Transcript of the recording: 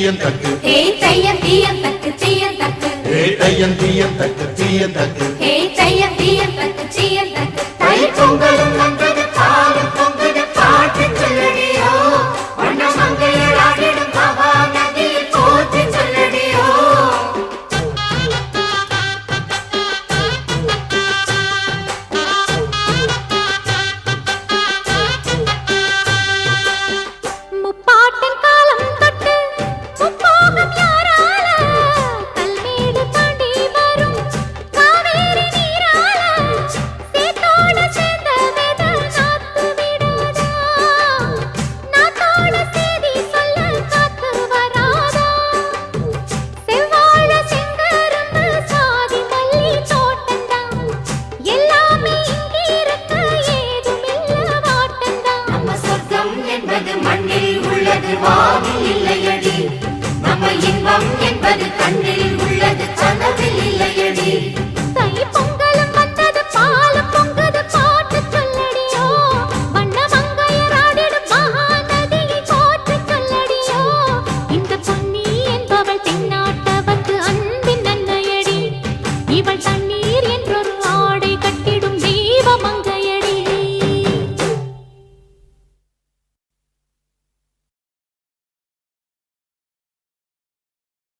தீயன் தக்கு. ஹே தையம் தீயம் தக்கு சீயம் தக்கு. ஏ தையன் தீயன் தக்கு தீயன் தக்கு. libertad.